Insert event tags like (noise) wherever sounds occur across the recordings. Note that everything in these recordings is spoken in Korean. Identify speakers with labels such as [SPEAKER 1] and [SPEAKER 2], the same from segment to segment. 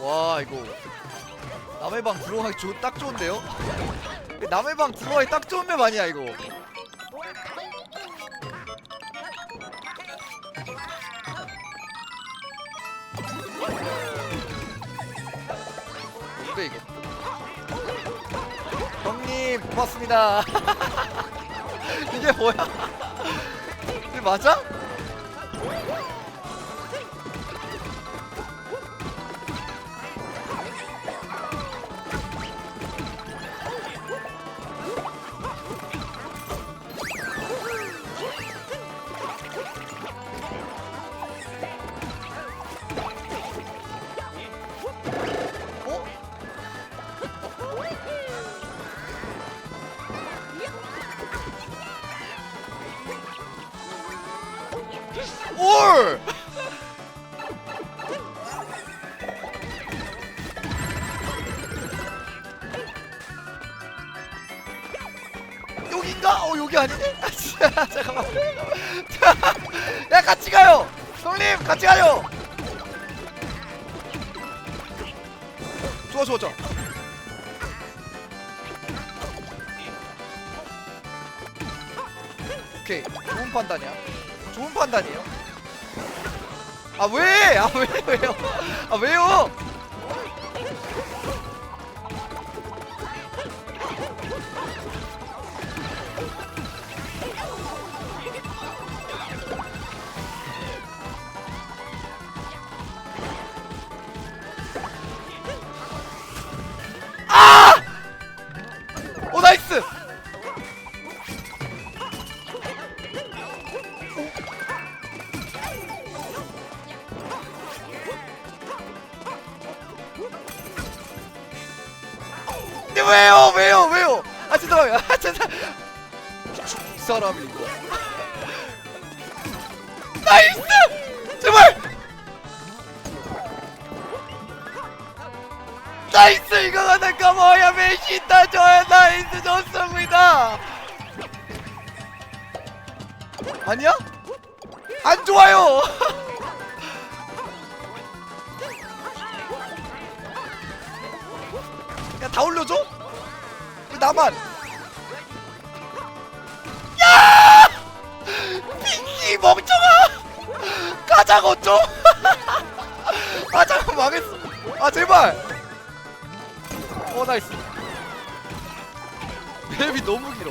[SPEAKER 1] 와 이거. 남의 방 들어가기 좋, 딱 좋은데요? 남의 방 들어가기 딱 좋은 맵 아니야 이거. 뭔데 이거? 형님 고맙습니다. (laughs) 이게 뭐야? 이게 맞아? 올! 여긴가? 어 여기 아니네? 아 진짜 (laughs) 잠깐만 (laughs) 야 같이 가요! 형님 같이 가요! 좋아 좋아 좋아 오케이 좋은 판단이야 좋은 판단이에요 아 왜? 아 왜? 왜요? 아 왜요? 근데 왜요? 왜요? 왜요? 아 죄송해요 아 죄송 이 사람이 이거 나이스! 제발! 나이스! 이거가 내가 뭐야? 메시다 줘야 나이스! 좋습니다. 아니야? 안 좋아요. (laughs) 야 다 올려줘? 왜 나만. 야! 핑키 멍청아! 가자고 좀아 잠깐 망했어. 아 제발! 어 나이스. 맵이 너무 길어.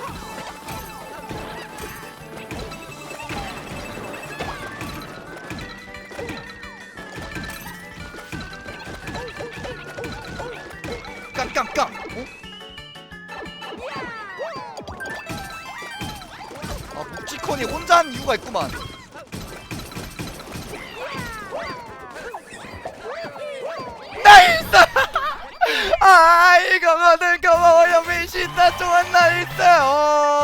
[SPEAKER 1] 깡깡깡. 어? 지콘이 혼자 한 이유가 있구만. 나이스! (laughs) 아 이거 오늘 고마워요. 미신다 좋은 나이스! 어